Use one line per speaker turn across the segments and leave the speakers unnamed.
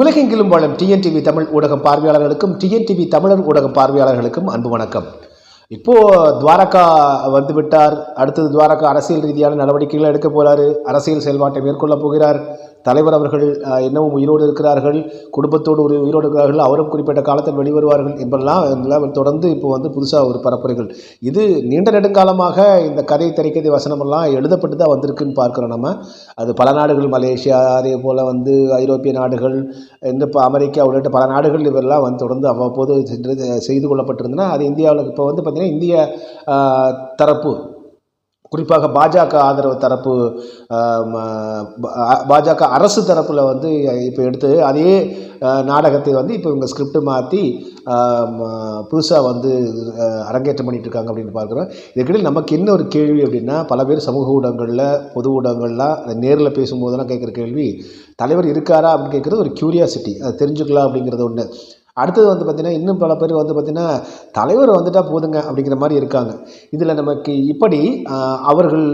உலகெங்கிலும் வாழும் டிஎன்டிவி தமிழ் ஊடகம் பார்வையாளர்களுக்கும் டிஎன்டிவி தமிழர் ஊடகம் பார்வையாளர்களுக்கும் அன்பு வணக்கம். இப்போ துவாரகா வந்துவிட்டார். அடுத்தது துவாரகா அரசியல் ரீதியான நடவடிக்கைகளை எடுக்க போறாரு. அரசியல் செயல்பாட்டை மேற்கொள்ள போகிறார். தலைவர் அவர்கள் அஹ், இன்னமும் உயிரோடு இருக்கிறார்கள் குடும்பத்தோடு ஒரு உயிரோடு இருக்கிறார்கள் அவரும் குறிப்பிட்ட காலத்தில் வெளிவருவார்கள் என்பதெல்லாம் எல்லாம் தொடர்ந்து இப்போ வந்து புதுசாக ஒரு பரப்புரைகள். இது நீண்ட நெடுங்காலமாக இந்த கதை திரைக்கதை வசனமெல்லாம் எழுதப்பட்டு தான் வந்திருக்குன்னு பார்க்குறோம் நம்ம. அது பல நாடுகள் மலேசியா அதே போல் வந்து ஐரோப்பிய நாடுகள் இந்த இப்போ அமெரிக்கா உள்ளிட்ட பல நாடுகள் இவரெல்லாம் வந்து தொடர்ந்து அவ்வப்போது சென்று செய்து கொள்ளப்பட்டிருந்தன. அது இந்தியாவில் இப்போ வந்து பார்த்திங்கன்னா இந்திய தரப்பு குறிப்பாக பாஜக ஆதரவு தரப்பு பாஜக அரசு தரப்பில் வந்து இப்போ எடுத்து அதே நாடகத்தை வந்து இப்போ இவங்க ஸ்கிரிப்ட் மாற்றி புதுசாக வந்து அரங்கேற்றம் பண்ணிட்டு இருக்காங்க அப்படின்னு பார்க்குறோம். இதுக்கிடையில் நமக்கு என்ன ஒரு கேள்வி அப்படின்னா பல பேர் சமூக ஊடகங்களில் பொது ஊடகங்கள்லாம் நேரில் பேசும்போதெல்லாம் கேட்குற கேள்வி தலைவர் இருக்காரா அப்படின்னு கேட்குறது ஒரு க்யூரியாசிட்டி அதை தெரிஞ்சுக்கலாம் அப்படிங்கிறது ஒன்று அடுத்தது வந்து பார்த்திங்கன்னா இன்னும் பல பேர் வந்து பார்த்திங்கன்னா தலைவர் வந்துட்டால் போதுங்க அப்படிங்கிற மாதிரி இருக்காங்க. இதில் நமக்கு இப்படி அவர்கள்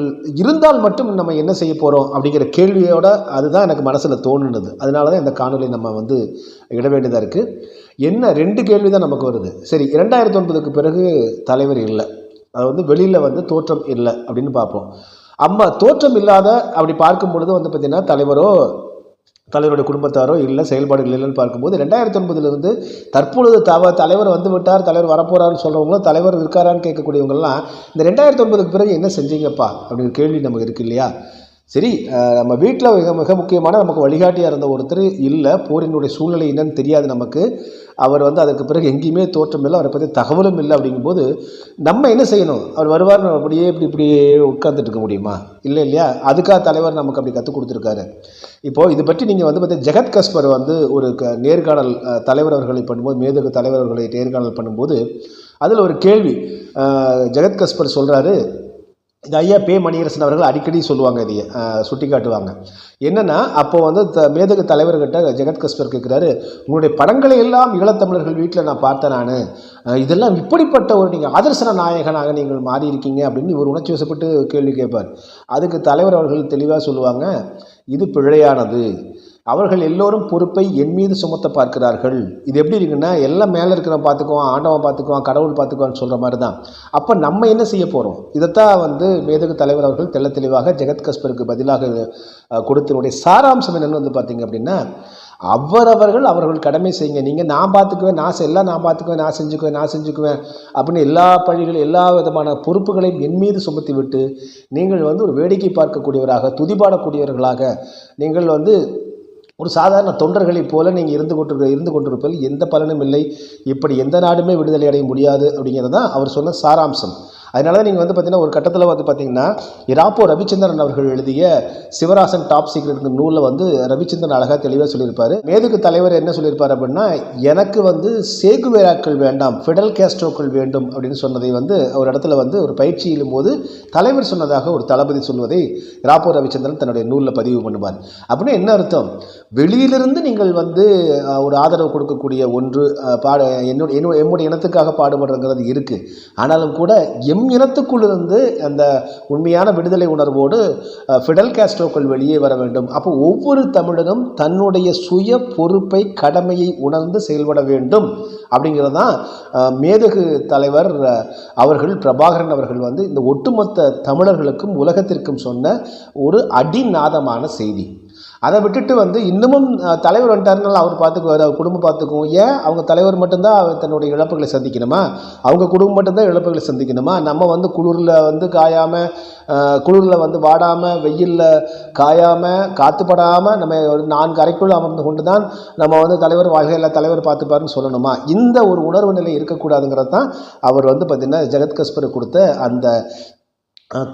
இருந்தால் மட்டும் நம்ம என்ன செய்ய போகிறோம் அப்படிங்கிற கேள்வியோட அதுதான் எனக்கு மனசில் தோணுனது. அதனால தான் இந்த காணொலி நம்ம வந்து இட வேண்டியதாக இருக்குது என்ன ரெண்டு கேள்வி தான் நமக்கு வருது. சரி இரண்டாயிரத்தி ஒன்பதுக்கு பிறகு தலைவர் இல்லை. அது வந்து வெளியில் வந்து தோற்றம் இல்லை அப்படின்னு பார்ப்போம். அம்மா தோற்றம் இல்லாத அப்படி பார்க்கும் பொழுது வந்து பார்த்திங்கன்னா தலைவரோ தலைவருடைய குடும்பத்தாரோ இல்லை செயல்பாடுகள் இல்லைன்னு பார்க்கும்போது ரெண்டாயிரத்தி ஒன்பதுலேருந்து தற்பொழுது தவ தலைவர் வந்து விட்டார் தலைவர் வரப்போகிறாருன்னு சொல்கிறவங்களும் தலைவர் இருக்காரான்னு கேட்கக்கூடியவங்கள்லாம் இந்த ரெண்டாயிரத்தி ஒன்பதுக்கு பிறகு என்ன செஞ்சீங்கப்பா? அப்படிங்கிற கேள்வி நமக்கு இருக்கு இல்லையா? சரி நம்ம வீட்டில் மிக மிக முக்கியமான நமக்கு வழிகாட்டியாக இருந்த ஒருத்தர் இல்லை போரினுடைய சூழ்நிலை என்னன்னு தெரியாது நமக்கு. அவர் வந்து அதற்கு பிறகு எங்கேயுமே தோற்றம் இல்லை அவரை பற்றி தகவலும் இல்லை அப்படிங்கும்போது நம்ம என்ன செய்யணும்? அவர் வருவார் நம்ம அப்படியே இப்படி இப்படியே உட்கார்ந்துட்டு இருக்க முடியுமா? இல்லை இல்லையா? அதுக்காக தலைவர் நமக்கு அப்படி கற்றுக் கொடுத்துருக்காரு. இப்போது இது பற்றி நீங்கள் வந்து பார்த்தீங்கன்னா ஜெகத் கஸ்பர் வந்து ஒரு க நேர்காணல் தலைவர் அவர்களை பண்ணும்போது மேதகு தலைவர் அவர்களை நேர்காணல் பண்ணும்போது அதில் ஒரு கேள்வி ஜெகத் கஸ்பர் சொல்கிறாரு இந்த ஐயா பே மணியரசன் அவர்கள் அடிக்கடி சொல்லுவாங்க இதைய சுட்டி காட்டுவாங்க என்னென்னா அப்போ வந்து த மேதகு தலைவர்கிட்ட ஜெகத் கஸ்பர் கேட்குறாரு உங்களுடைய படங்களை எல்லாம் ஈழத்தமிழர்கள் வீட்டில் நான் பார்த்தேன் நான். இதெல்லாம் இப்படிப்பட்ட ஒரு நீங்கள் ஆதர்சன நாயகனாக நீங்கள் மாறி இருக்கீங்க அப்படின்னு இவர் உணர்ச்சி வசப்பட்டு கேள்வி கேட்பார். அதுக்கு தலைவர் அவர்கள் தெளிவாக சொல்லுவாங்க இது பிழையானது. அவர்கள் எல்லோரும் பொறுப்பை என் மீது சுமத்த பார்க்கிறார்கள். இது எப்படி இருக்குன்னா எல்லாம் மேலே இருக்கிறவன் பார்த்துக்குவான் ஆண்டவன் பார்த்துக்குவான் கடவுள் பார்த்துக்குவான்னு சொல்கிற மாதிரி தான் அப்போ நம்ம என்ன செய்ய போகிறோம் இதைத்தான் வந்து மேதகு தலைவர் அவர்கள் தெள்ள தெளிவாக ஜெகத் கஸ்பருக்கு பதிலாக கொடுத்தனுடைய சாராம்சம் என்னென்னு வந்து பார்த்தீங்க அப்படின்னா அவரவர்கள் அவர்கள் கடமை செய்யுங்க. நீங்கள் நான் பார்த்துக்குவேன் நான் எல்லாம் நான் பார்த்துக்குவேன் நான் செஞ்சுக்குவேன் நான் செஞ்சுக்குவேன் அப்படின்னு எல்லா பழிகளும் எல்லா விதமான பொறுப்புகளையும் என் மீது சுமத்தி விட்டு நீங்கள் வந்து ஒரு வேடிக்கை பார்க்கக்கூடியவராக துதிபாடக்கூடியவர்களாக நீங்கள் வந்து ஒரு சாதாரண தொண்டர்களைப் போல நீங்கள் இருந்து கொண்டு இருந்து கொண்டிருப்பதில் எந்த பலனும் இல்லை. இப்படி எந்த நாடுமே விடுதலை அடைய முடியாது அப்படிங்கிறது தான் அவர் சொன்ன சாராம்சம். அதனால தான் நீங்கள் வந்து பார்த்தீங்கன்னா ஒரு கட்டத்தில் வந்து பார்த்தீங்கன்னா இராப்போ ரவிச்சந்திரன் அவர்கள் எழுதிய சிவராசன் டாப் சீக்ரெட் நூலில் வந்து ரவிச்சந்திரன் அழகாக தெளிவாக சொல்லியிருப்பார். மேதுக்கு தலைவர் என்ன சொல்லியிருப்பார் அப்படின்னா எனக்கு வந்து சேகுவேராக்கள் வேண்டாம் ஃபிடல் கேஸ்ட்ரோக்கள் வேண்டும் அப்படின்னு சொன்னதை வந்து ஒரு இடத்துல வந்து ஒரு பயிற்சியிலும் போது தலைவர் சொன்னதாக ஒரு தளபதி சொல்வதை ராப்போ ரவிச்சந்திரன் தன்னுடைய நூலில் பதிவு பண்ணுவார். அப்படின்னா என்ன அர்த்தம்? வெளியிலிருந்து நீங்கள் வந்து ஒரு ஆதரவு கொடுக்கக்கூடிய ஒன்று பாட என்னுடைய என்னுடைய இனத்துக்காக பாடுபடுறங்கிறது இருக்குது ஆனாலும் கூட எம் இனத்துக்குள்ளிருந்து அந்த உண்மையான விடுதலை உணர்வோடு ஃபிடல் காஸ்ட்ரோக்கள் வெளியே வர வேண்டும். அப்போ ஒவ்வொரு தமிழனும் தன்னுடைய சுய பொறுப்பை கடமையை உணர்ந்து செயல்பட வேண்டும். அப்படிங்கிறது தான் மேதகு தலைவர் அவர்கள் பிரபாகரன் அவர்கள் வந்து இந்த ஒட்டுமொத்த தமிழர்களுக்கும் உலகத்திற்கும் சொன்ன ஒரு அடிநாதமான செய்தி. அதை விட்டுட்டு வந்து இன்னமும் தலைவர் வந்துட்டாருனால அவர் பார்த்துக்குவார் அவர் குடும்பம் பார்த்துக்கும். ஏன்? அவங்க தலைவர் மட்டும்தான் அவர் தன்னுடைய இழப்புகளை சந்திக்கணுமா? அவங்க குடும்பம் மட்டும்தான் இழப்புகளை சந்திக்கணுமா? நம்ம வந்து குளிரில் வந்து காயாமல் குளிரில் வந்து வாடாமல் வெயிலில் காயாமல் காத்துப்படாமல் நம்ம ஒரு நான்கு அறைக்குள் அமர்ந்து கொண்டு தான் நம்ம வந்து தலைவர் வாழ்க்கையில் தலைவர் பார்த்துப்பாருன்னு சொல்லணுமா? இந்த ஒரு உணர்வு நிலை இருக்கக்கூடாதுங்கிறது தான் அவர் வந்து பார்த்திங்கன்னா ஜெகத் கஸ்பர் கொடுத்த அந்த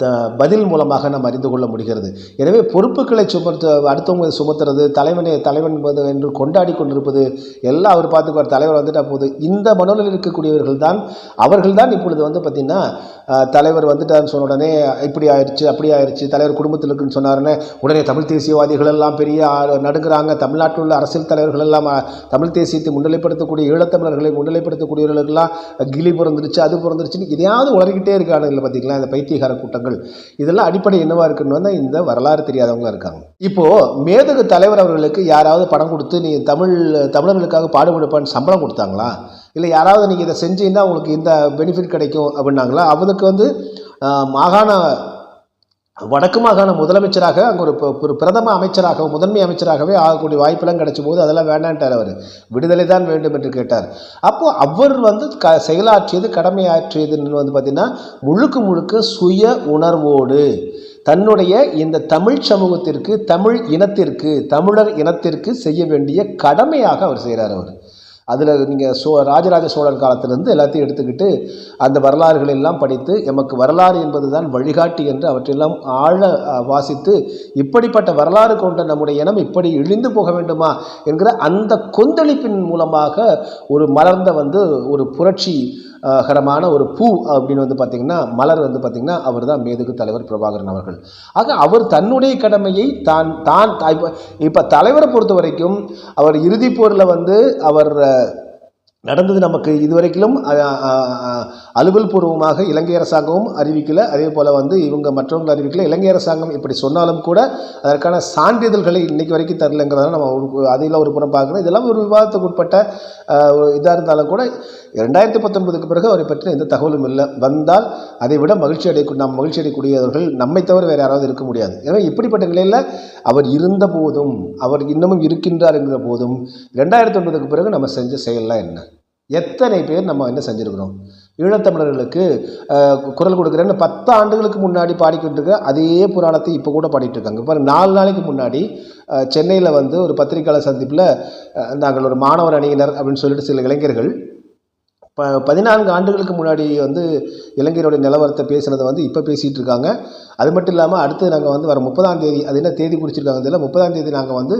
த பதில் மூலமாக நாம் அறிந்து கொள்ள முடிகிறது. எனவே பொறுப்புகளை சுமத்து அடுத்தவங்க சுமத்துறது தலைவனை தலைவன் என்பது என்று கொண்டாடி கொண்டிருப்பது எல்லாம் அவர் பார்த்துக்குவார். தலைவர் வந்துட்டா போது இந்த மனநிலையில் இருக்கக்கூடியவர்கள் தான் அவர்கள் தான் இப்பொழுது வந்து பார்த்திங்கன்னா தலைவர் வந்துட்டாருன்னு சொன்ன உடனே இப்படி ஆயிடுச்சு அப்படி ஆயிடுச்சு தலைவர் குடும்பத்தில் இருக்குன்னு சொன்னாருன்னு உடனே தமிழ் தேசியவாதிகள் எல்லாம் பெரிய நடுங்கிறாங்க. தமிழ்நாட்டில் உள்ள அரசியல் தலைவர்கள் எல்லாம் தமிழ் தேசியத்தை முன்னிலைப்படுத்தக்கூடிய ஈழத்தமிழர்களை முன்னிலைப்படுத்தக்கூடியவர்களுக்கெல்லாம் கிளி பிறந்துருச்சு அது பிறந்துருச்சுன்னு எதையாவது உளறிக்கிட்டே இல்லை பார்த்தீங்களா இந்த பைத்தியகார கூட்டங்கள். இதெல்லாம் அடிப்படை என்னவா இருக்குன்னு வந்து இந்த வரலாறு தெரியாதவங்களா இருக்காங்க. இப்போ மேதகு தலைவர் அவர்களுக்கு யாராவது பணம் கொடுத்து நீ தமிழ் தமிழர்களுக்காக பாடுபடுப்பான்னு சம்பளம் கொடுத்தாங்களா? இல்லை யாராவது நீங்கள் இதை செஞ்சீங்கன்னா உங்களுக்கு இந்த பெனிஃபிட் கிடைக்கும் அப்படின்னாங்களா? அவனுக்கு வந்து மாகாண வடக்கு மாகாண முதலமைச்சராக அங்கே ஒரு ஒரு பிரதம அமைச்சராக முதன்மை அமைச்சராகவே ஆகக்கூடிய வாய்ப்பெல்லாம் கிடைச்ச போது அதெல்லாம் வேண்டான்ட்டார் அவர். விடுதலை தான் வேண்டும் என்று கேட்டார். அப்போது அவர் வந்து க செயலாற்றியது கடமையாற்றியதுன்னு வந்து பார்த்திங்கன்னா முழுக்க முழுக்க சுய உணர்வோடு தன்னுடைய இந்த தமிழ் சமூகத்திற்கு தமிழ் இனத்திற்கு தமிழர் இனத்திற்கு செய்ய வேண்டிய கடமையாக அவர் செய்கிறார் அவர். அதில் நீங்கள் சோ ராஜராஜ சோழர் காலத்திலிருந்து எல்லாத்தையும் எடுத்துக்கிட்டு அந்த வரலாறுகளை எல்லாம் படித்து எமக்கு வரலாறு என்பது தான் வழிகாட்டி என்று அவற்றையெல்லாம் ஆழ வாசித்து இப்படிப்பட்ட வரலாறு கொண்ட நம்முடைய இனம் இப்படி இழிந்து போக வேண்டுமா என்கிற அந்த கொந்தளிப்பின் மூலமாக ஒரு மலர்ந்த வந்து ஒரு புரட்சி கரமான ஒரு பூ அப்படின்னு வந்து பார்த்திங்கன்னா மலர் வந்து பார்த்திங்கன்னா அவர் தான் மேதுகு தலைவர் பிரபாகரன் அவர்கள். ஆக அவர் தன்னுடைய கடமையை தான் தான் இப்போ இப்போ தலைவரை பொறுத்த வரைக்கும் அவர் இறுதிப் போரில் வந்து அவர் நடந்தது நமக்கு இதுவரைக்கிலும் அலுவல் பூர்வமாக இலங்கை அரசாங்கமும் அறிவிக்கல. அதே போல் வந்து இவங்க மற்றவங்க அறிவிக்கல. இலங்கை அரசாங்கம் இப்படி சொன்னாலும் கூட அதற்கான சான்றிதழ்களை இன்னைக்கு வரைக்கும் தரலங்கிறதால நம்ம ஒரு அதில் ஒரு புறம் பார்க்குறோம். இதெல்லாம் ஒரு விவாதத்துக்கு உட்பட்ட இதாக இருந்தாலும் கூட ரெண்டாயிரத்தி பத்தொன்பதுக்கு பிறகு அவரை பற்றி எந்த தகவலும் இல்லை. வந்தால் அதை விட மகிழ்ச்சி அடை நாம் மகிழ்ச்சி அடையக்கூடியவர்கள் நம்மை தவிர வேறு யாராவது இருக்க முடியாது. எனவே இப்படிப்பட்ட நிலையில் அவர் இருந்த போதும் அவர் இன்னமும் இருக்கின்றார் என்கிற போதும் ரெண்டாயிரத்தி ஒன்பதுக்கு பிறகு நம்ம செஞ்ச செயல்லாம் என்ன? எத்தனை பேர் நம்ம என்ன செஞ்சுருக்கிறோம்? ஈழத்தமிழர்களுக்கு குரல் கொடுக்குறேன்னு பத்து ஆண்டுகளுக்கு முன்னாடி பாடிக்கிட்டு இருக்க அதே புராணத்தை இப்போ கூட பாடிட்டு இருக்காங்க. இப்போ நாலு நாளைக்கு முன்னாடி சென்னையில் வந்து ஒரு பத்திரிகையாளர் சந்திப்பில் நாங்கள் ஒரு மாணவர் அணியினர் அப்படின்னு சொல்லிட்டு சில இளைஞர்கள் ப பதினான்கு ஆண்டுகளுக்கு முன்னாடி வந்து இலங்கையோட நிலவரத்தை பேசுனதை வந்து இப்போ பேசிகிட்டு இருக்காங்க. அது மட்டும் இல்லாமல் அடுத்து நாங்கள் வந்து வர முப்பதாம் தேதி அது என்ன தேதி குறிச்சிருக்காங்க தெரியல. முப்பதாம் தேதி நாங்கள் வந்து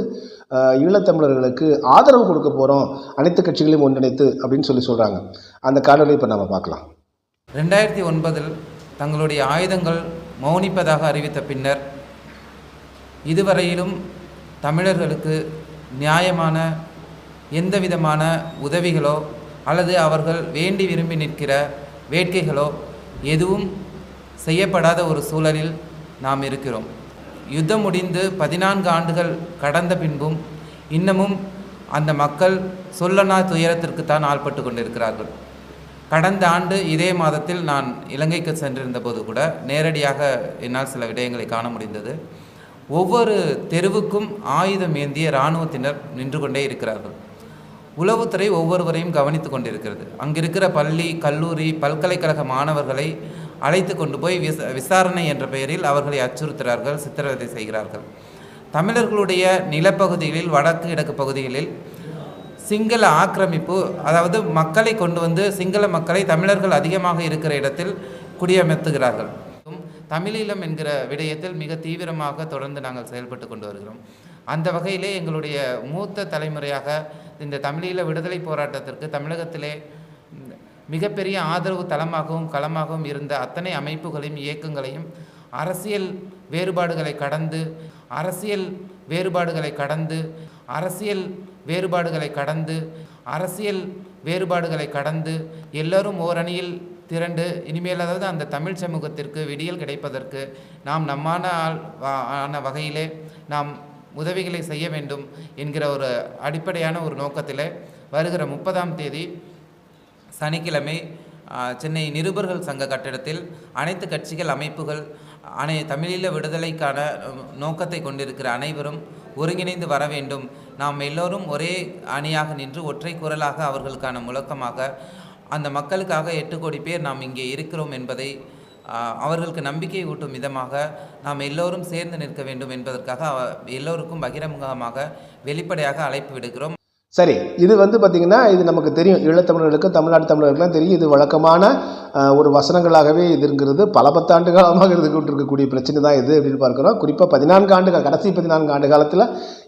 ஈழத்தமிழர்களுக்கு ஆதரவு கொடுக்க போகிறோம் அனைத்து கட்சிகளையும் ஒன்றிணைத்து அப்படின்னு சொல்லி சொல்கிறாங்க அந்த காணொலி இப்போ நம்ம பார்க்கலாம்.
ரெண்டாயிரத்தி ஒன்பதில் தங்களுடைய ஆயுதங்கள் மௌனிப்பதாக அறிவித்த பின்னர் இதுவரையிலும் தமிழர்களுக்கு நியாயமான எந்த விதமான உதவிகளோ அல்லது அவர்கள் வேண்டி விரும்பி நிற்கிற வேட்கைகளோ எதுவும் செய்யப்படாத ஒரு சூழலில் நாம் இருக்கிறோம். யுத்தம் முடிந்து பதினான்கு ஆண்டுகள் கடந்த பின்பும் இன்னமும் அந்த மக்கள் சொல்லனா துயரத்திற்கு தான் ஆள்பட்டு கொண்டிருக்கிறார்கள். கடந்த ஆண்டு இதே மாதத்தில் நான் இலங்கைக்கு சென்றிருந்த போது கூட நேரடியாக என்னால் சில விடயங்களை காண முடிந்தது. ஒவ்வொரு தெருவுக்கும் ஆயுதம் ஏந்திய இராணுவத்தினர் நின்று கொண்டே இருக்கிறார்கள். உளவுத்துறை ஒவ்வொருவரையும் கவனித்து கொண்டிருக்கிறது. அங்கிருக்கிற பள்ளி கல்லூரி பல்கலைக்கழக மாணவர்களை அழைத்து கொண்டு போய் விச விசாரணை என்ற பெயரில் அவர்களை அச்சுறுத்துகிறார்கள் சித்திரவதை செய்கிறார்கள். தமிழர்களுடைய நிலப்பகுதிகளில் வடக்கு கிழக்கு பகுதிகளில் சிங்கள ஆக்கிரமிப்பு அதாவது மக்களை கொண்டு வந்து சிங்கள மக்களை தமிழர்கள் அதிகமாக இருக்கிற இடத்தில் குடியமர்த்துகிறார்கள். தமிழீழம் என்கிற விடயத்தில் மிக தீவிரமாக தொடர்ந்து நாங்கள் செயல்பட்டு கொண்டு வருகிறோம். அந்த வகையிலே எங்களுடைய மூத்த தலைமுறையாக இந்த தமிழீழ விடுதலை போராட்டத்திற்கு தமிழகத்திலே மிகப்பெரிய ஆதரவு தளமாகவும் களமாகவும் இருந்த அத்தனை அமைப்புகளையும் இயக்கங்களையும் அரசியல் வேறுபாடுகளை கடந்து அரசியல் வேறுபாடுகளை கடந்து அரசியல் வேறுபாடுகளை கடந்து அரசியல் வேறுபாடுகளை கடந்து எல்லோரும் ஓரணியில் திரண்டு இனிமேல் அதாவது அந்த தமிழ் சமூகத்திற்கு விடியல் கிடைப்பதற்கு நாம் நம்மான ஆள் ஆன வகையிலே நாம் உதவிகளை செய்ய வேண்டும் என்கிற ஒரு அடிப்படையான ஒரு நோக்கத்தில் வருகிற முப்பதாம் தேதி சனிக்கிழமை சென்னை நிருபர்கள் சங்க கட்டிடத்தில் அனைத்து கட்சிகள் அமைப்புகள் அனை தமிழீழ விடுதலைக்கான நோக்கத்தை கொண்டிருக்கிற அனைவரும் ஒருங்கிணைந்து வர வேண்டும். நாம் எல்லோரும் ஒரே அணியாக நின்று ஒற்றை குரலாக அவர்களுக்கான முழக்கமாக அந்த மக்களுக்காக எட்டு கோடி பேர் நாம் இங்கே இருக்கிறோம் என்பதை அவர்களுக்கு நம்பிக்கை ஊட்டும் விதமாக நாம் எல்லோரும் சேர்ந்து நிற்க வேண்டும் என்பதற்காக அவ- எல்லோருக்கும் பகிரங்கமாக வெளிப்படையாக அழைப்பு விடுகிறோம்
சரி இது வந்து பார்த்திங்கன்னா இது நமக்கு தெரியும். ஈழத்தமிழர்களுக்கு தமிழ்நாட்டு தமிழர்களுக்கெல்லாம் தெரியும். இது வழக்கமான ஒரு வசனங்களாகவே இதுங்கிறது பல பத்தாண்டு காலமாக இருந்து கொண்டிருக்கக்கூடிய பிரச்சனை தான் இது அப்படின்னு பார்க்குறோம். குறிப்பாக பதினான்கு ஆண்டு கடைசி பதினான்கு ஆண்டு காலத்தில்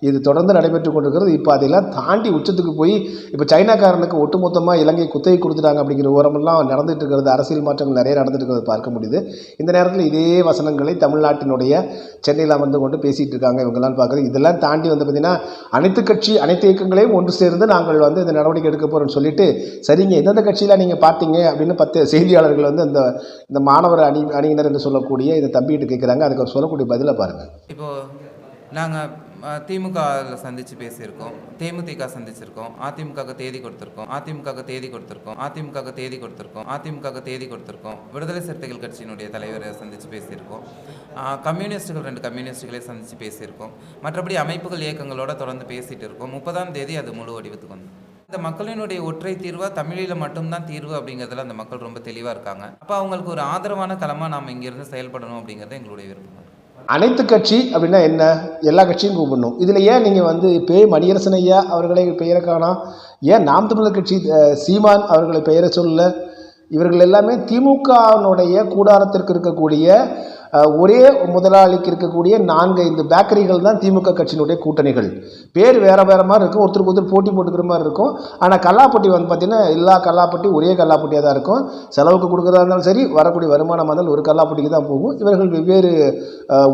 இது தொடர்ந்து நடைபெற்று கொண்டிருக்கிறது. இப்போ அதெல்லாம் தாண்டி உச்சத்துக்கு போய் இப்போ சைனாக்காரனுக்கு ஒட்டுமொத்தமாக இலங்கை குத்தகை கொடுத்துட்டாங்க அப்படிங்கிற ஓரமெல்லாம் நடந்துட்டு இருக்கிறது. அரசியல் மாற்றங்கள் நிறைய நடந்துட்டு இருக்கிறது பார்க்க முடியுது. இந்த நேரத்தில் இதே வசனங்களை தமிழ்நாட்டினுடைய சென்னையில் அமர்ந்து கொண்டு பேசிகிட்டு இருக்காங்க இவங்கெல்லாம் பார்க்குறது. இதெல்லாம் தாண்டி வந்து பார்த்திங்கன்னா அனைத்து கட்சி அனைத்து இயக்கங்களையும் ஒன்று சேர்ந்து நாங்கள் வந்து இந்த நடவடிக்கை எடுக்க போகிறோம்னு சொல்லிட்டு சரிங்க எந்தெந்த கட்சியில் நீங்கள் பார்த்தீங்க அப்படின்னு பத்து செய்தி செய்தியாளர்கள் வந்து இந்த இந்த மாணவர் அணி அணியினர் என்று சொல்லக்கூடிய இந்த தம்பிகிட்டு கேட்குறாங்க. அதுக்கு அவர் சொல்லக்கூடிய பதிலை பாருங்கள்
இப்போது நாங்கள் திமுகவில் சந்தித்து பேசியிருக்கோம். தேமுதிக சந்திச்சிருக்கோம். அதிமுகவுக்கு தேதி கொடுத்துருக்கோம். அதிமுக தேதி கொடுத்துருக்கோம். அதிமுக தேதி கொடுத்துருக்கோம். அதிமுக தேதி கொடுத்துருக்கோம். விடுதலை சிறுத்தைகள் கட்சியினுடைய தலைவரை சந்தித்து பேசியிருக்கோம். கம்யூனிஸ்டுகள் ரெண்டு கம்யூனிஸ்ட்டுகளை சந்தித்து பேசியிருக்கோம். மற்றபடி அமைப்புகள் இயக்கங்களோட தொடர்ந்து பேசிகிட்டு இருக்கோம். முப்பதாம் தேதி அது முழு வடிவத்துக்கு வந்து இந்த மக்களினுடைய ஒற்றை தீர்வாக தமிழில் மட்டும்தான் தீர்வு அப்படிங்கிறதுல அந்த மக்கள் ரொம்ப தெளிவாக இருக்காங்க. அப்போ அவங்களுக்கு ஒரு ஆதரவான களமாக நாம் இங்கேருந்து செயல்படணும் அப்படிங்கிறது எங்களுடைய விருப்பம்.
அனைத்து கட்சி அப்படின்னா என்ன? எல்லா கட்சியும் கூப்பிடணும். இதில் ஏன் நீங்கள் வந்து பே மணியரசன் ஐயா அவர்களை பெயரை காணாம்? ஏன் நாம் தமிழர் கட்சி சீமான் அவர்களை பெயரை சொல்ல இவர்கள் எல்லாமே திமுகவினுடைய கூடாரத்திற்கு இருக்கக்கூடிய ஒரே முதலாளிக்கு இருக்கக்கூடிய நான்கு ஐந்து பேக்கரிகள் தான் திமுக கட்சியினுடைய கூட்டணிகள். பேர் வேறு வேறு மாதிரி இருக்கும். ஒருத்தருக்கு ஒருத்தர் போட்டி போட்டுக்கிற மாதிரி இருக்கும். ஆனால் கல்லாப்பட்டி வந்து பார்த்தீங்கன்னா எல்லா கல்லாப்பட்டி ஒரே கல்லாப்பட்டியாக தான் இருக்கும். செலவுக்கு கொடுக்குறதா இருந்தாலும் சரி வரக்கூடிய வருமானமாக இருந்தாலும் ஒரு கல்லாப்பட்டிக்கு தான் போகும். இவர்கள் வெவ்வேறு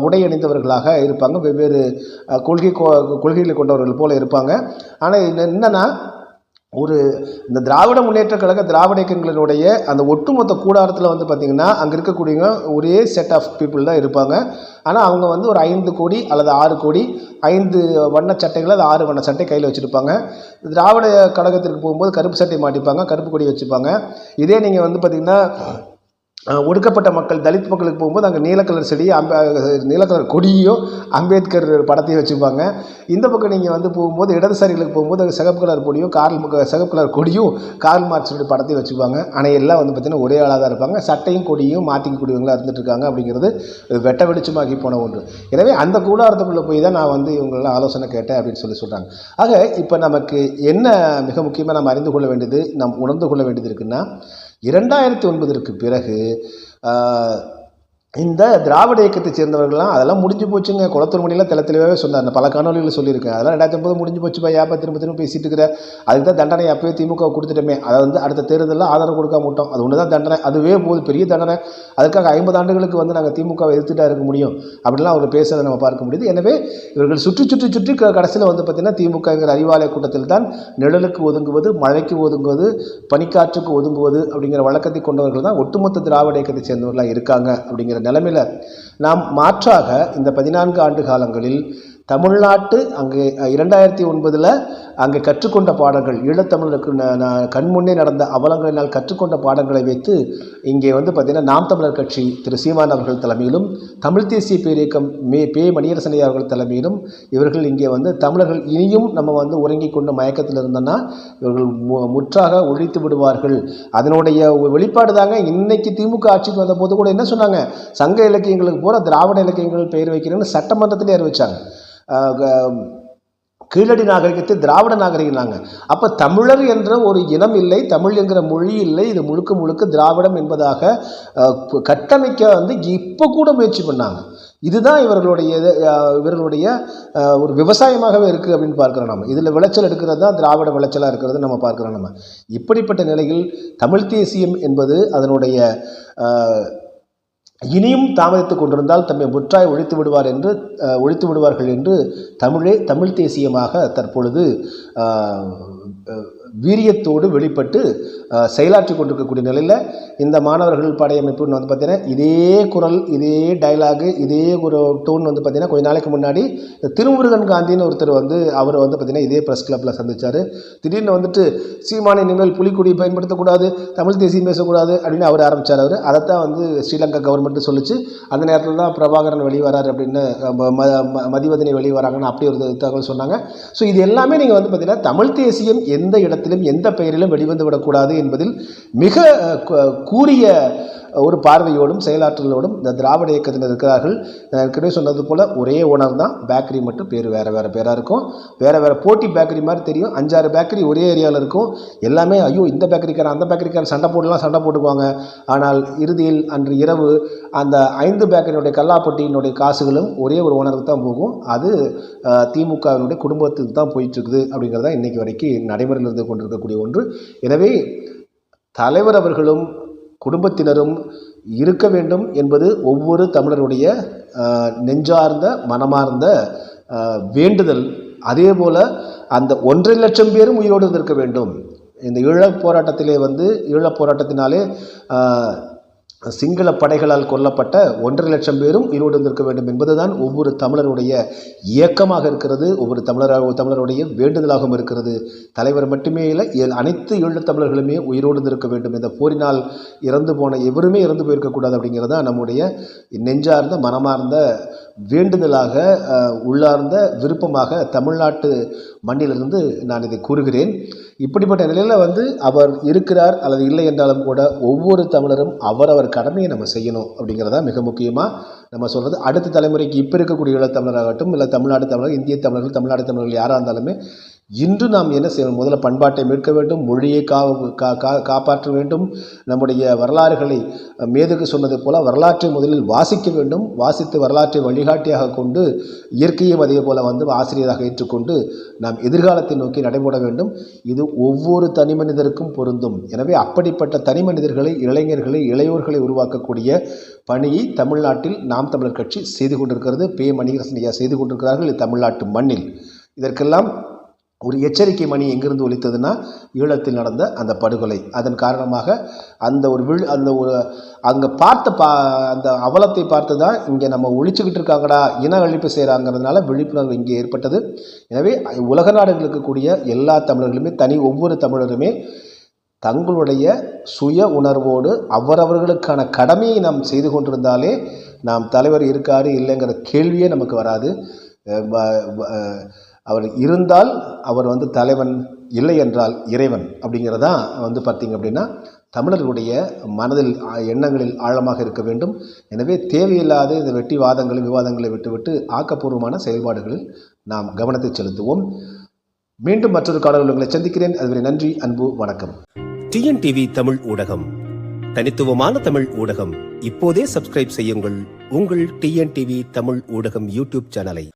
உடை அணிந்தவர்களாக இருப்பாங்க. வெவ்வேறு கொள்கை கொ- கொள்கைகளை கொண்டவர்கள் போல் இருப்பாங்க. ஆனால் என்னென்னா ஒரு இந்த திராவிட முன்னேற்ற கழக திராவிட இயக்கங்களினுடைய அந்த ஒட்டுமொத்த கூடாரத்தில் வந்து பார்த்திங்கன்னா அங்கே இருக்கக்கூடியவங்க ஒரே செட் ஆஃப் பீப்புள் தான் இருப்பாங்க. ஆனால் அவங்க வந்து ஒரு ஐந்து கோடி அல்லது ஆறு கோடி ஐந்து வண்ண சட்டைகள் அது ஆறு வண்ண சட்டை கையில் வச்சுருப்பாங்க. திராவிட கழகத்திற்கு போகும்போது கருப்பு சட்டை மாட்டிப்பாங்க கருப்பு கொடி வச்சுப்பாங்க. இதே நீங்கள் வந்து பார்த்திங்கன்னா ஒடுக்கப்பட்ட மக்கள் தலித் மக்களுக்கு போகும்போது அங்கே நீலக்கலர் கலர் செடி அம்ப நீலக்கலர் கொடியோ அம்பேத்கர் படத்தையும் வச்சுப்பாங்க இந்த பக்கம் நீங்கள் வந்து போகும்போது இடதுசாரிகளுக்கு போகும்போது அங்கே சிகப்பு கலர் பொடியும் கார்ல் சிகப்பு கலர் கொடியும் கார்ல் மார்க்ஸோட படத்தையும் வச்சுப்பாங்க ஆனால் எல்லாம் வந்து பார்த்திங்கன்னா ஒரே ஆளாக தான் இருப்பாங்க. சட்டையும் கொடியும் மாற்றிக்கக்கூடியவங்களாக இருந்துட்டு இருக்காங்க அப்படிங்கிறது வெட்ட வெளிச்சமாகி போன ஒன்று. எனவே அந்த கூடாரத்துக்குள்ளே போய் தான் நான் வந்து இவங்களெல்லாம் ஆலோசனை கேட்டேன் அப்படின்னு சொல்லி சொல்கிறாங்க ஆக இப்போ நமக்கு என்ன மிக முக்கியமாக நம்ம அறிந்து கொள்ள வேண்டியது நம் உணர்ந்து கொள்ள வேண்டியது இருக்குன்னா இரண்டாயிரத்தி ஒன்பதற்கு பிறகு இந்த திராவிட இயக்கத்தை சேர்ந்தவர்கள்லாம் அதெல்லாம் முடிஞ்சு போச்சுங்க. குளத்தூர் மணிலாம் தெல தெளிவாகவே சொன்னார். நான் பல காணொலிகளில் சொல்லியிருக்கேன். அதெல்லாம் ரெண்டாயிரத்தி ஒன்பது முடிஞ்சு போச்சுப்பா ஏப்பா திரும்ப திரும்ப பேசிட்டு இருக்கிற அதுக்கு தான் தண்டனை அப்பவே திமுக கொடுத்துட்டோமே. அதை வந்து அடுத்த தேர்தலில் ஆதரவு கொடுக்க மாட்டோம். அது ஒன்று தான் தண்டனை. அதுவே போது பெரிய தண்டனை. அதுக்காக ஐம்பது ஆண்டுகளுக்கு வந்து நாங்கள் திமுகவை எதிர்த்துட்டா இருக்க முடியும். அப்படிலாம் அவர் பேசுறதை நம்ம பார்க்க முடியுது. எனவே இவர்கள் சுற்றி சுற்றி சுற்றி கடைசியில் வந்து பார்த்திங்கன்னா திமுகங்கிற அறிவாலய கூட்டத்தில் தான் நிழலுக்கு ஒதுங்குவது மழைக்கு ஒதுங்குவது பனிக்காற்றுக்கு ஒதுங்குவது அப்படிங்கிற வழக்கத்தை கொண்டவர்கள் தான் ஒட்டுமொத்த திராவிட இயக்கத்தை சேர்ந்தவர்களாக இருக்காங்க அப்படிங்கிற நிலைமையில் நாம் மாற்றாக இந்த பதினான்கு ஆண்டு காலங்களில் தமிழ்நாட்டு அங்கே இரண்டாயிரத்தி ஒன்பதில் அங்கே கற்றுக்கொண்ட பாடங்கள் ஈழத்தமிழருக்கு கண்முன்னே நடந்த அவலங்களினால் கற்றுக்கொண்ட பாடங்களை வைத்து இங்கே வந்து பார்த்திங்கன்னா நாம் தமிழர் கட்சி திரு சீமான் அவர்கள் தலைமையிலும் தமிழ் தேசிய பேரியக்கம் மே பே மணியரசனை அவர்கள் தலைமையிலும் இவர்கள் இங்கே வந்து தமிழர்கள் இனியும் நம்ம வந்து உறங்கிக் கொண்ட மயக்கத்தில் இருந்தோன்னா இவர்கள் மு- முற்றாக ஒழித்து விடுவார்கள். அதனுடைய வெளிப்பாடு தாங்க இன்னைக்கு திமுக ஆட்சிக்கு வந்த போது கூட என்ன சொன்னாங்க? சங்க இலக்கியங்களுக்கு போகிற திராவிட இலக்கியங்கள் பெயர் வைக்கிறேன்னு சட்டமன்றத்திலே அறிவிச்சாங்க. கீழடி நாகரிகத்தை திராவிட நாகரிகம்னாங்க அப்போ தமிழர் என்ற ஒரு இனம் இல்லை தமிழ் என்கிற மொழி இல்லை இது முழுக்க முழுக்க திராவிடம் என்பதாக கட்டமைக்க வந்து இப்போ கூட முயற்சி பண்ணாங்க. இதுதான் இவர்களுடைய இது- இவர்களுடைய ஒரு விவசாயமாகவே இருக்குது அப்படின்னு பார்க்குறோம் நம்ம இதில் விளைச்சல் எடுக்கிறது தான் திராவிட விளைச்சலாக இருக்கிறது நம்ம பார்க்குறோம் நம்ம இப்படிப்பட்ட நிலையில் தமிழ் தேசியம் என்பது அதனுடைய இனியும் தாமதித்து கொண்டிருந்தால் தம்மை முற்றாய் ஒழித்து விடுவார் என்று ஒழித்து விடுவார்கள் என்று தமிழே தமிழ் தேசியமாக தற்பொழுது வீரியத்தோடு வெளிப்பட்டு செயலாற்றி கொண்டிருக்கக்கூடிய நிலையில் இந்த மாணவர்கள் படையமைப்புன்னு வந்து பார்த்தீங்கன்னா இதே குரல் இதே டயலாகு இதே ஒரு டோன் வந்து பார்த்திங்கன்னா கொஞ்ச நாளைக்கு முன்னாடி திருமுருகன் காந்தின்னு ஒருத்தர் வந்து அவர் வந்து பார்த்தீங்கன்னா இதே ப்ரெஸ் கிளப்பில் சந்திச்சார். திடீர்னு வந்துட்டு சீமான இனிமேல் புலிக்குடி பயன்படுத்தக்கூடாது தமிழ் தேசியம் பேசக்கூடாது அப்படின்னு அவர் ஆரம்பித்தார் அவர். அதைத்தான் வந்து ஸ்ரீலங்கா கவர்மெண்ட்டு சொல்லிச்சு. அந்த நேரத்தில் தான் பிரபாகரன் வெளிவரார் அப்படின்னு ம- ம- மதிவதனை வெளியே வராங்கன்னு அப்படி ஒரு தகவல் சொன்னாங்க. ஸோ இது எல்லாமே நீங்கள் வந்து பார்த்திங்கன்னா தமிழ் தேசியம் எந்த இடத்திலும் எந்த பெயரிலும் வெளிவந்து விடக்கூடாது என்பதில் மிக கூறிய ஒரு பார்வையோடும் செயலாற்றலோடும் இந்த திராவிட இயக்கத்தினர் இருக்கிறார்கள். ஏற்கனவே சொன்னது போல் ஒரே ஓனர் தான். பேக்கரி மட்டும் பேர் வேறு வேறு பேராக இருக்கும். வேறு வேறு போட்டி பேக்கரி மாதிரி தெரியும். அஞ்சாறு பேக்கரி ஒரே ஏரியாவில் இருக்கும். எல்லாமே ஐயோ இந்த பேக்கரிக்காரன் அந்த பேக்கரிக்காரன் சண்டை போடலாம் சண்டை போட்டுக்குவாங்க. ஆனால் இறுதியில் அன்று இரவு அந்த ஐந்து பேக்கரியினுடைய கல்லாப்பட்டியினுடைய காசுகளும் ஒரே ஒரு ஓனருக்கு தான் போகும். அது திமுகவினுடைய குடும்பத்துக்கு தான் போயிட்டுருக்குது அப்படிங்கிறது தான் இன்றைக்கி வரைக்கும் நடைமுறையில் இருந்து கொண்டிருக்கக்கூடிய ஒன்று. எனவே தலைவர் அவர்களும் குடும்பத்தினரும் இருக்க வேண்டும் என்பது ஒவ்வொரு தமிழருடைய நெஞ்சார்ந்த மனமார்ந்த வேண்டுதல். அதே போல் அந்த ஒன்றரை லட்சம் பேரும் உயிரோடு இருந்திருக்க வேண்டும். இந்த ஈழப் போராட்டத்திலே வந்து ஈழப் போராட்டத்தினாலே சிங்கள படைகளால் கொல்லப்பட்ட ஒன்றரை லட்சம் பேரும் உயிரோடு இருந்திருக்க வேண்டும் என்பதுதான் ஒவ்வொரு தமிழருடைய இயக்கமாக இருக்கிறது ஒவ்வொரு தமிழராக தமிழருடைய வேண்டுதலாகவும் இருக்கிறது. தலைவர் மட்டுமே இல்லை அனைத்து ஈழத் தமிழர்களுமே உயிரோடு இருந்திருக்க வேண்டும். இந்த போரினால் இறந்து போன எவருமே இறந்து போயிருக்கக்கூடாது அப்படிங்கிறது தான் நம்முடைய நெஞ்சார்ந்த மனமார்ந்த வேண்டுதலாக உள்ளார்ந்த விருப்பமாக தமிழ்நாட்டு மண்ணிலிருந்து நான் இதை கூறுகிறேன். இப்படிப்பட்ட நிலையில் வந்து அவர் இருக்கிறார் அல்லது இல்லை என்றாலும் கூட ஒவ்வொரு தமிழரும் அவரவர் கடமையை நம்ம செய்யணும் அப்படிங்கிறதா மிக முக்கியமாக நம்ம சொல்கிறது அடுத்த தலைமுறைக்கு இப்போ இருக்கக்கூடிய தமிழராகட்டும் இல்லை தமிழ்நாடு தமிழர் இந்திய தமிழர்கள் தமிழ்நாடு தமிழர்கள் யாராக இருந்தாலுமே இன்று நாம் என்ன செய்யணும்? முதல்ல பண்பாட்டை மீட்க வேண்டும் மொழியை கா கா- காப்பாற்ற வேண்டும். நம்முடைய வரலாறுகளை மேதுக்கு சொன்னது போல வரலாற்றை முதலில் வாசிக்க வேண்டும். வாசித்து வரலாற்றை வழிகாட்டியாக கொண்டு இயற்கையும் அதே போல வந்து ஆசிரியராக ஏற்றுக்கொண்டு நாம் எதிர்காலத்தை நோக்கி நடைபெற வேண்டும். இது ஒவ்வொரு தனி மனிதருக்கும் பொருந்தும். எனவே அப்படிப்பட்ட தனி மனிதர்களை இளைஞர்களை இளையோர்களை உருவாக்கக்கூடிய பணியை தமிழ்நாட்டில் நாம் தமிழர் கட்சி செய்து கொண்டிருக்கிறது. பே. மணிகரசன் ஐயா செய்து கொண்டிருக்கிறார்கள். தமிழ்நாட்டு மண்ணில். இதற்கெல்லாம் ஒரு எச்சரிக்கை மணி எங்கிருந்து ஒலித்ததுன்னா ஈழத்தில் நடந்த அந்த படுகொலை. அதன் காரணமாக அந்த ஒரு விழு அந்த ஒரு அங்கே பார்த்த பா அந்த அவலத்தை பார்த்து தான் இங்கே நம்ம ஒழிச்சுக்கிட்டு இருக்காங்கடா இன அழிப்பு செய்கிறாங்கிறதுனால விழிப்புணர்வு இங்கே ஏற்பட்டது. எனவே உலக நாடுகளுக்கு கூடிய எல்லா தமிழர்களுமே தனி ஒவ்வொரு தமிழருமே தங்களுடைய சுய உணர்வோடு அவரவர்களுக்கான கடமையை நாம் செய்து கொண்டிருந்தாலே நாம் தலைவர் இருக்காரு இல்லைங்கிற கேள்வியே நமக்கு வராது. வ- அவர் இருந்தால் அவர் வந்து தலைவன் இல்லை என்றால் இறைவன் அப்படிங்கிறதான் வந்து பார்த்திங்க அப்படின்னா தமிழர்களுடைய மனதில் எண்ணங்களில் ஆழமாக இருக்க வேண்டும். எனவே தேவையில்லாத இந்த வெட்டி வாதங்களை விவாதங்களை விட்டுவிட்டு ஆக்கப்பூர்வமான செயல்பாடுகளில் நாம் கவனத்தை செலுத்துவோம். மீண்டும் மற்றொரு காணொலி உங்களை சந்திக்கிறேன். அதுவரை நன்றி அன்பு வணக்கம்.
டிஎன்டிவி தமிழ் ஊடகம் தனித்துவமான தமிழ் ஊடகம். இப்போதே சப்ஸ்கிரைப் செய்யுங்கள். உங்கள் டிஎன்டிவி தமிழ் ஊடகம் யூடியூப் சேனலை.